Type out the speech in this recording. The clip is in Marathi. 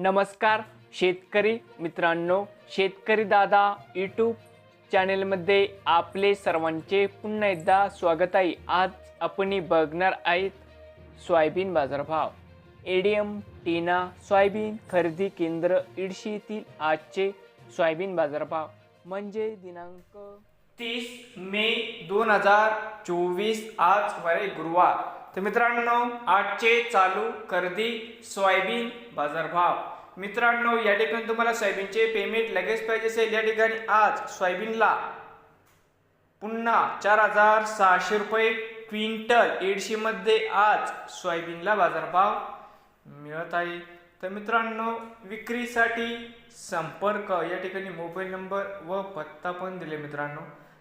नमस्कार शेतकरी मित्रांनो शेतकरी दादा यूट्यूब चॅनेलमध्ये आपले सर्वांचे पुन्हा एकदा स्वागत आहे. आज आपण बघणार आहेत सोयाबीन बाजारभाव. एडीएम टीना सोयाबीन खरेदी केंद्र इडशी आजचे सोयाबीन बाजारभाव. म्हणजे दिनांक तीस मे दोन हजार चोवीस आज वारे गुरुवार। तर मित्रांनो आजचे चालू खरेदी सोयाबीन बाजारभाव। मित्रांनो या ठिकाणी तुम्हाला सोयाबीनचे पेमेंट लगेच पाहिजे असेल. या ठिकाणी आज सोयाबीनला पुन्हा चार हजार सहाशे रुपये क्विंटल एडशीमध्ये आज सोयाबीनला बाजारभाव मिळत आहे. तर मित्रांनो विक्रीसाठी संपर्क. या ठिकाणी मोबाईल नंबर व पत्ता पण दिले मित्रांनो.